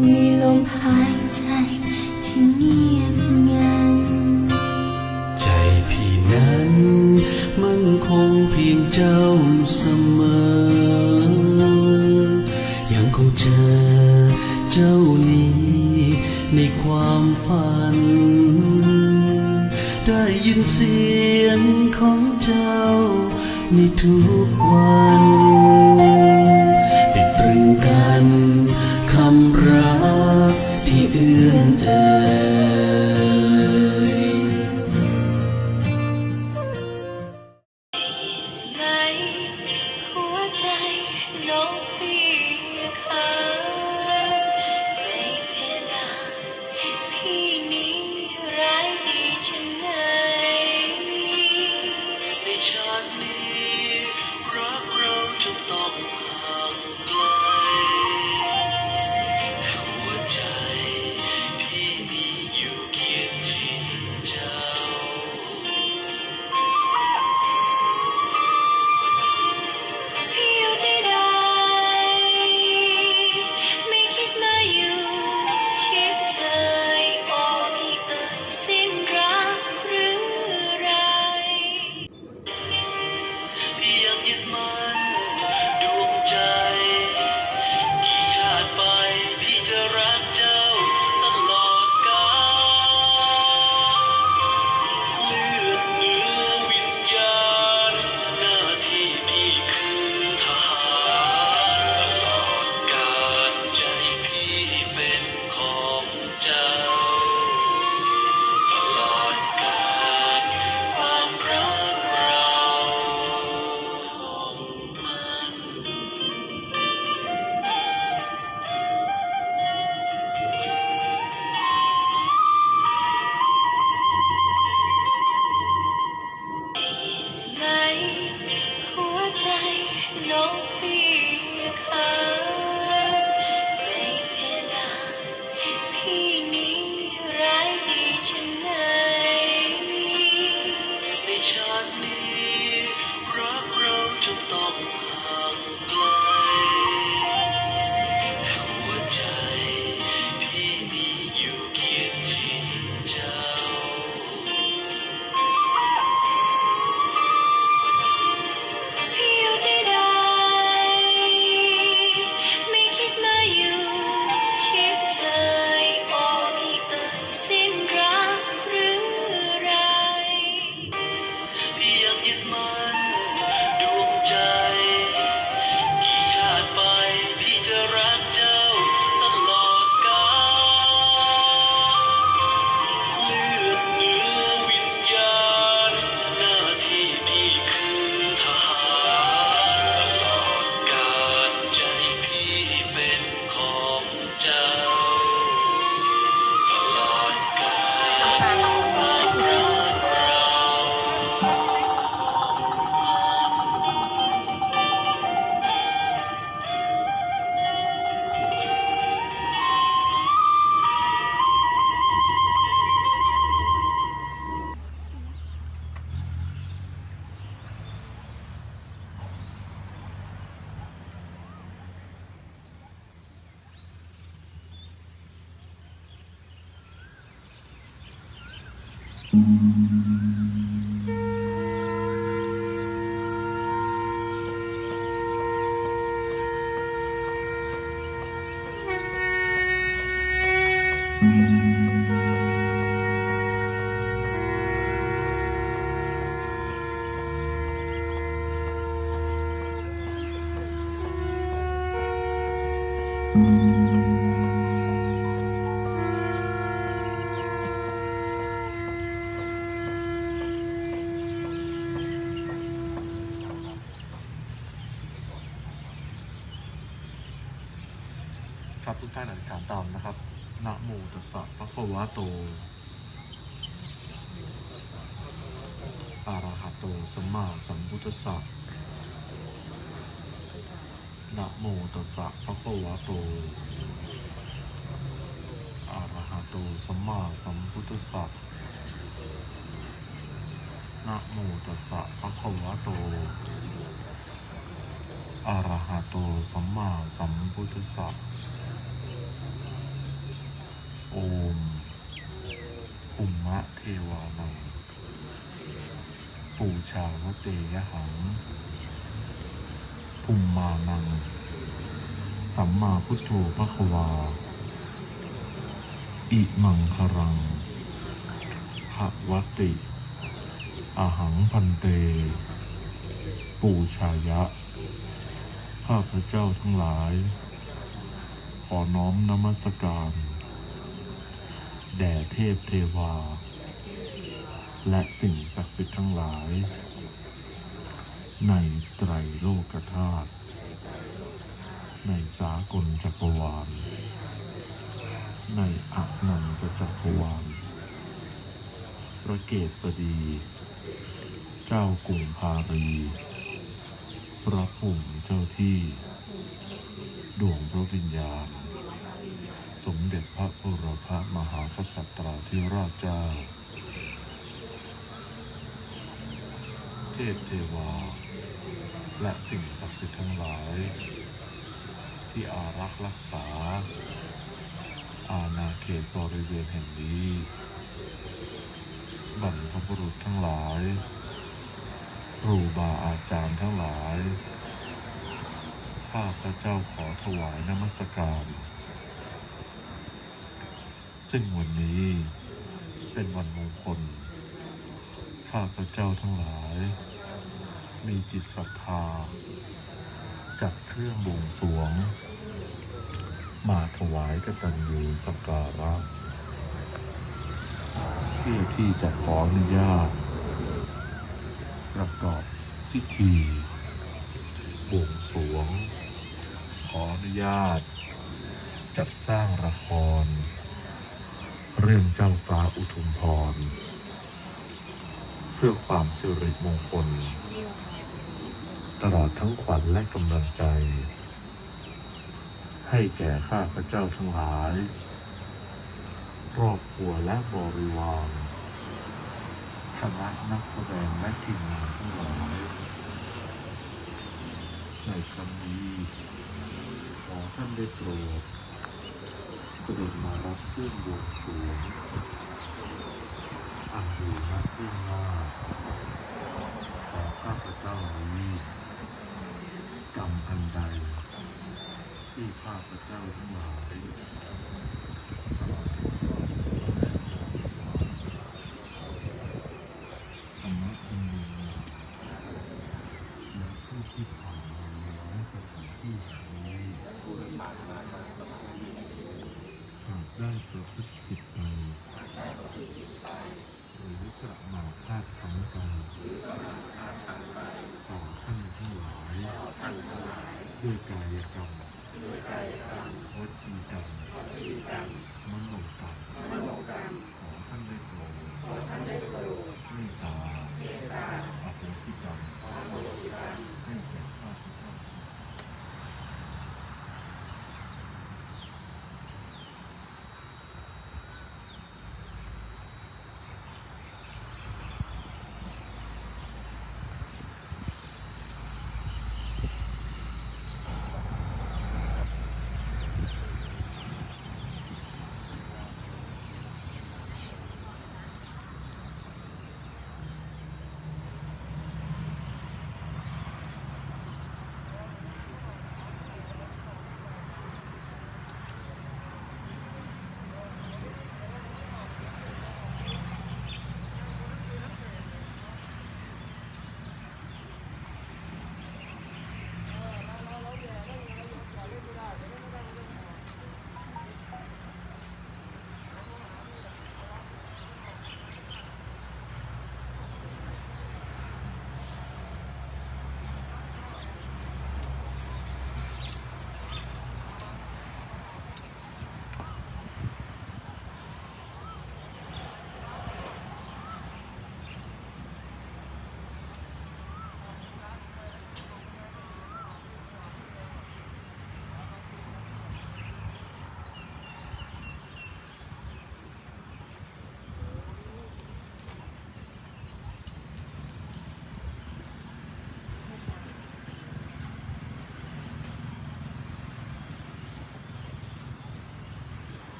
มีลมหายใจที่เงียบงัน ใจพี่นั้นมันคงเพียงเจ้าเสมอ ยังคงเจอเจ้านี้ในความฝัน ได้ยินเสียงของเจ้าในทุกวัน ครับทุกท่านอธิษฐานตามนะครับนะโมตัสสะภะคะวะโตอะระหะโตสัมมาสัมพุทธัสสะ นะโมตัสสะภะคะวะโต อะระหะโต สัมมาสัมพุทธัสสะนะโมตัสสะภะคะวะโต อะระหะโต สัมมาสัมพุทธัสสะโอมอุมมะเทวานังปูชาวเตยหัง ภูมิมานัง สัมมาพุทโธพระควา อิมังครังภะวติอาหังพันเต ปูชายะ ข้าพระเจ้าทั้งหลาย ขอน้อมนมัสการ แด่เทพเทวา และสิ่งศักดิ์สิทธิ์ทั้งหลาย ในไตรโลกธาตุในสากลจักรวาล ในอนันตจักรวาลพระเกตบดี เจ้ากรุงพารี พระภูมิเจ้าที่ ดวงพระวิญญาณ สมเด็จพระบุรพมหากษัตริย์ที่ราชเจ้า เทพเทวา และสิ่งศักดิ์สิทธิ์ทั้งหลาย ที่อารักษ์รักษา อาณาเขตบริเวณแห่งนี้บรรพบุรุษทั้งหลายครูบาอาจารย์ทั้งหลาย ข้าพระเจ้าขอถวายนมัสการ ซึ่งวันนี้เป็นวันมงคล ข้าพระเจ้าทั้งหลาย มีจิตศรัทธา จัดเครื่องบวงสรวง มาถวายกตัญญูสักการะเพื่อที่จะขออนุญาตประกอบพิธีบวงสรวง ขออนุญาต จัดสร้างละคร เรื่องเจ้าฟ้าอุทุมพร เพื่อความสิริมงคล ตลอดทั้งขวัญและกำลังใจ ให้แก่ข้าพระเจ้าทั้งหลาย ครอบครัวและบริวารคณะนักแสดงและทีมงานทั้งหลายในครั้งนี้ขอท่านได้โปรดเสด็จมารับเครื่องบวงสรวงอันอยู่ณที่หน้าของข้าพเจ้านี้ กรรมอันใดที่ข้าพเจ้าทั้งหลาย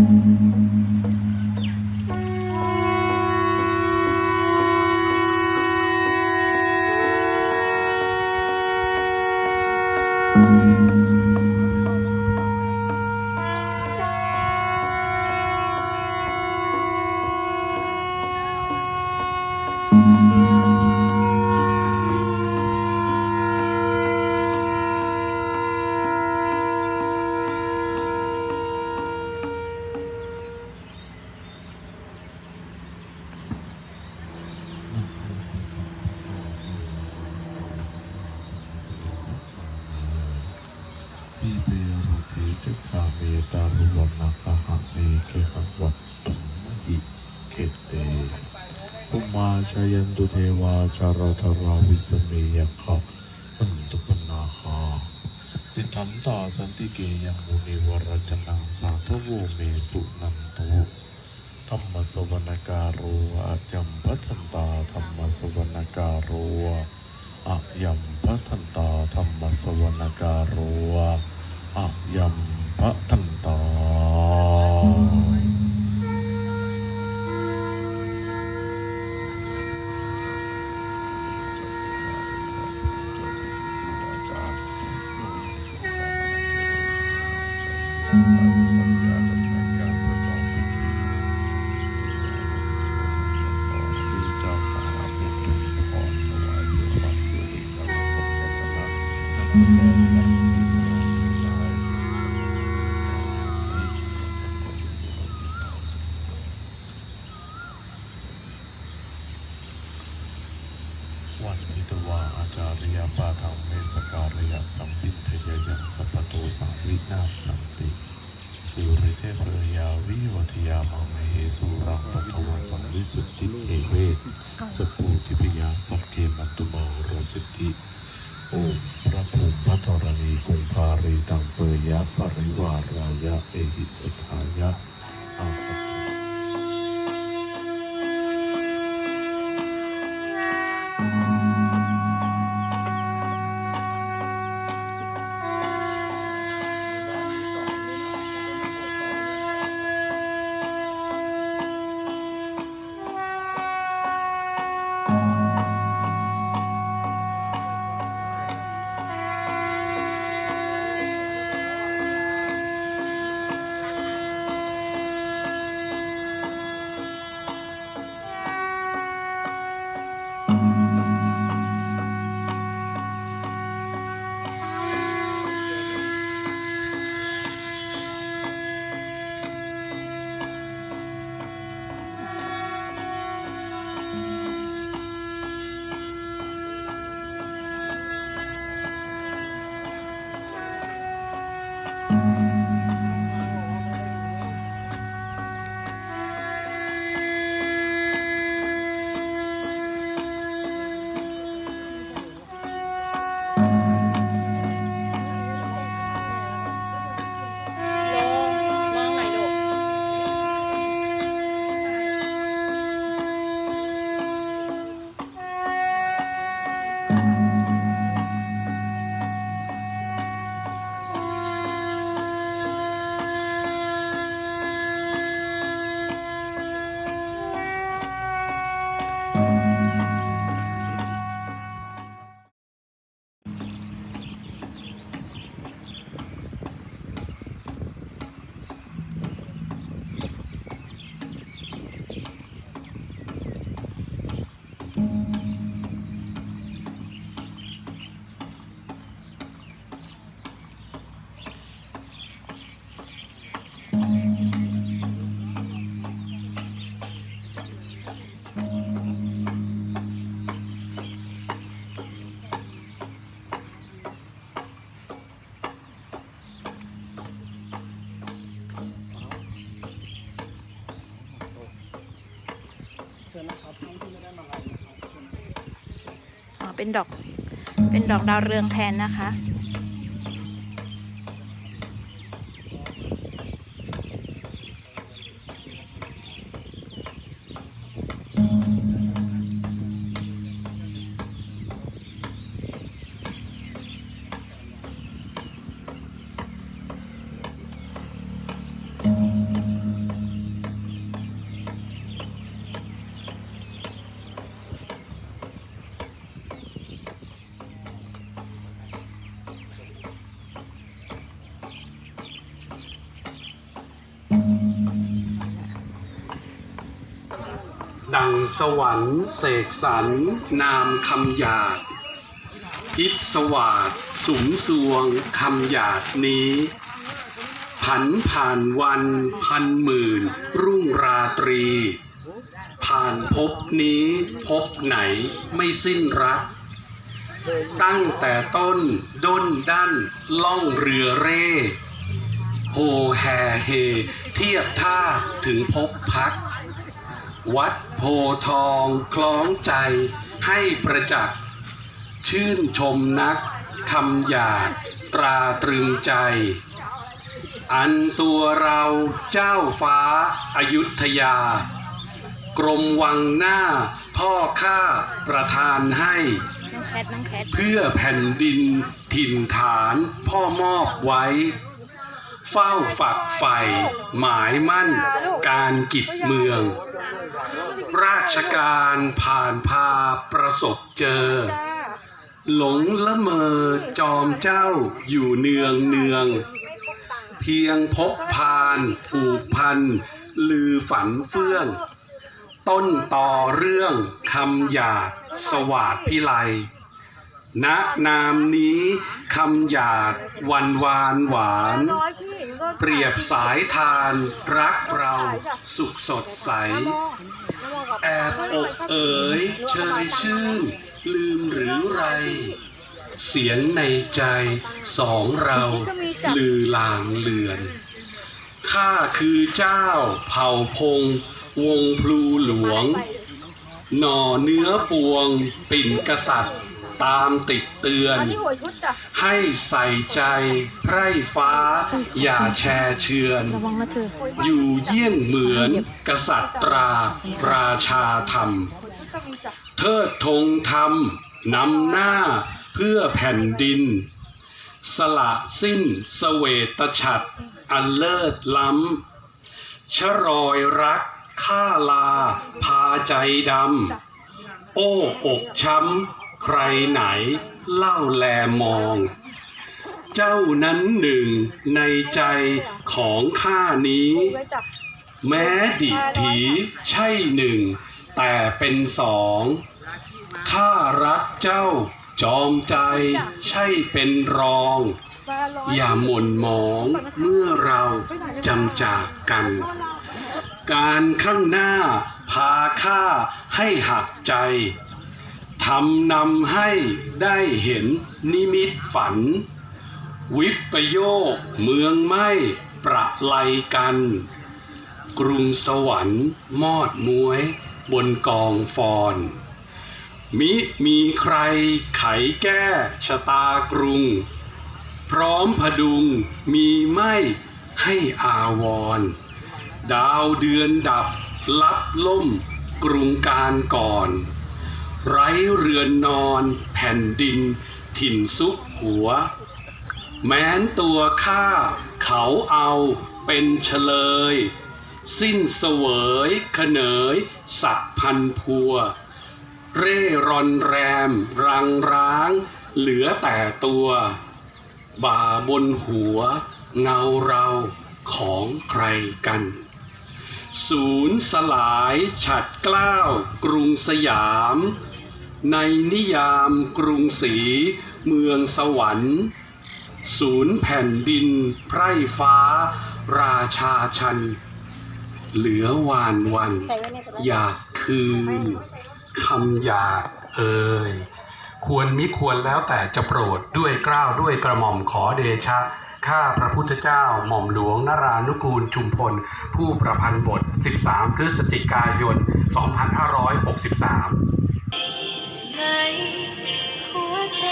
ปี ชายันตุเทวาจารทราวิสเมยขะอันตุปนาคานิทันตาสันติเกยังมุนิวรจนังสาทโวเมสุนันตุธรรมสวรรการโรอายัมพัทันตาธรรมสวรรการโรอายัมพัทันตาธรรมสวรรการโรอายัมพัทันตาะสัมปิทยยังสัพพโตสังวินาศสันติสิริเทพเรยาวิวัทยามังเมเหสุรังปัทวสังวิสุทธิเอเวสปูทิพยาสักเกมัตตุมโหรสิทธิโอมพระภูมิพระธรณีกุงภารีตังเปยยะปริวารายะเอหิสทายะอาคั เป็นดอก เป็นดอกดาวเรืองแทนนะคะ ดังสวรรค์เสกสรรนามคำหยาดอิสวาดสุมสวงคำหยาดนี้ ผันผ่านวันพันหมื่น รุ่งราตรี ผ่านพบนี้พบไหนไม่สิ้นรัก ตั้งแต่ต้นด้นดั้นล่องเรือเร่โฮแห่เฮ เทียบท่าถึงพบพัก วัดโพธิ์ทองคล้องใจให้ประจักษ์ชื่นชมนักคำหยาดตราตรึงใจ อันตัวเราเจ้าฟ้าอายุทยา กรมวังหน้าพ่อข้าประทานให้น้องแคทน้องแคทเพื่อแผ่นดินถิ่นฐานพ่อมอบไว้ เฝ้าฝักใฝ่หมายมั่นการกิจเมือง ราชการผ่านพาประสบเจอ หลงละเมอจอมเจ้าอยู่เนืองเนือง เพียงพบพานผูกพัน ลือฝันเฟื่อง ต้นต่อเรื่องคำหยาดสวาดพิไล ณนามนี้คำหยาดวันวานหวานเปรียบสายทานรักเราสุขสดใส แอบอกเอ๋ยเชยชื่น ลืมหรือไร เสียงในใจสองเรา ลือลางเลือน ข้าคือเจ้าเผ่าพง วงพลูหลวง หน่อเนื้อปวง ปิ่นกษัตริย์ ตามติดเตือนให้ใส่ใจไพร่ฟ้า อย่าแช่เชือน ระวังนะเธอ อยู่เยี่ยงเหมือนกษัตริย์ตราราชาธรรมเทิดธงธรรมนำหน้าเพื่อแผ่นดิน สละสิ้นเสเวตฉัตรอันเลิศล้ำชรอยรักข้าลา พาใจดำ โอ้อกช้ำ ใครไหนเล่าแลมอง เจ้านั้นหนึ่งในใจของข้านี้ แม้ดิถีใช่หนึ่ง แต่เป็นสองข้ารักเจ้าจอมใจใช่เป็นรอง อย่าหม่นหมองเมื่อเราจำจากกัน การข้างหน้าพาข้าให้หักใจ ทำนำให้ได้เห็นนิมิตฝัน วิปโยคเมืองไม่ประไลกัน กรุงสวรรค์มอดมวยบนกองฟอน มิมีใครไขแก้ชะตากรุง พร้อมพดุงมีไม่ให้อาวร ดาวเดือนดับลับล่มกรุงการก่อน ไร้เรือนนอนแผ่นดิน ถิ่นซุกหัว แม้นตัวข้าเขาเอาเป็นเฉลย สิ้นเสวยขเนย สักพันพัว เร่ร่อนแรม รังร้าง เหลือแต่ตัว บ่าบนหัว เงาเราของใครกันศูนย์สลายฉัดเกล้าวกรุงสยาม ในนิยามกรุงศรีเมืองสวรรค์ ศูนย์แผ่นดินไพร่ฟ้า ราชาชัน เหลือวานวัน อยากคืนคำอยากเอ่ยควรมิควรแล้วแต่จะโปรดด้วยกล้าวด้วยกระหม่อมขอเดชะ ข้าพระพุทธเจ้าหม่อมหลวงนารานุกูลชุมพล ผู้ประพันธ์บท 13 พฤศจิกายน 2563 ไหนหัวใจ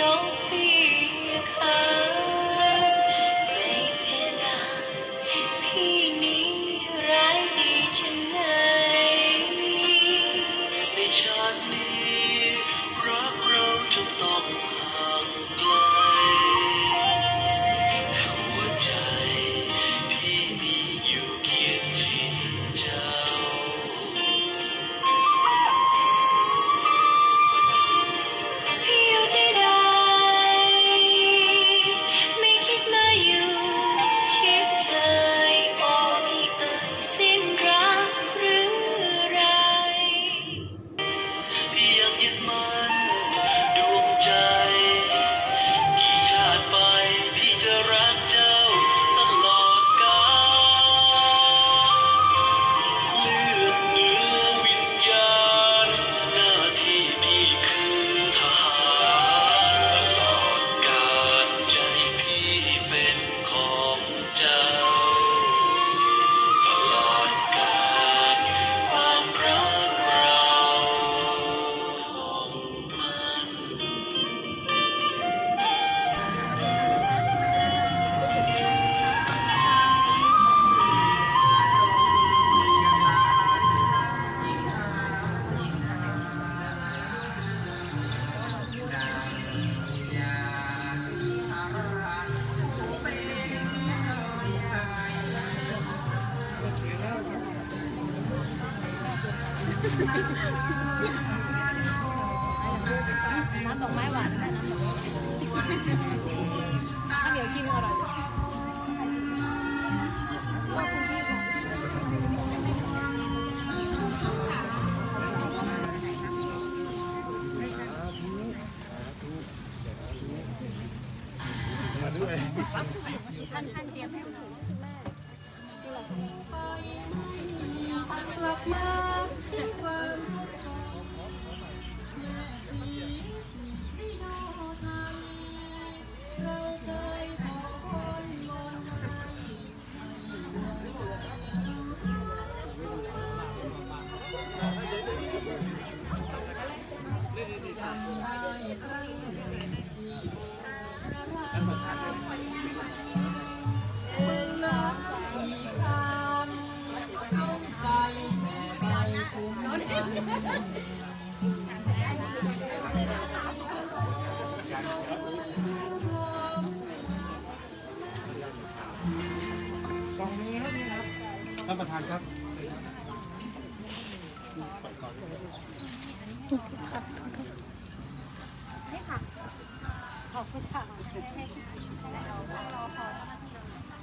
น้องพี่ค่ะ ให้ให้ให้รอรอคอย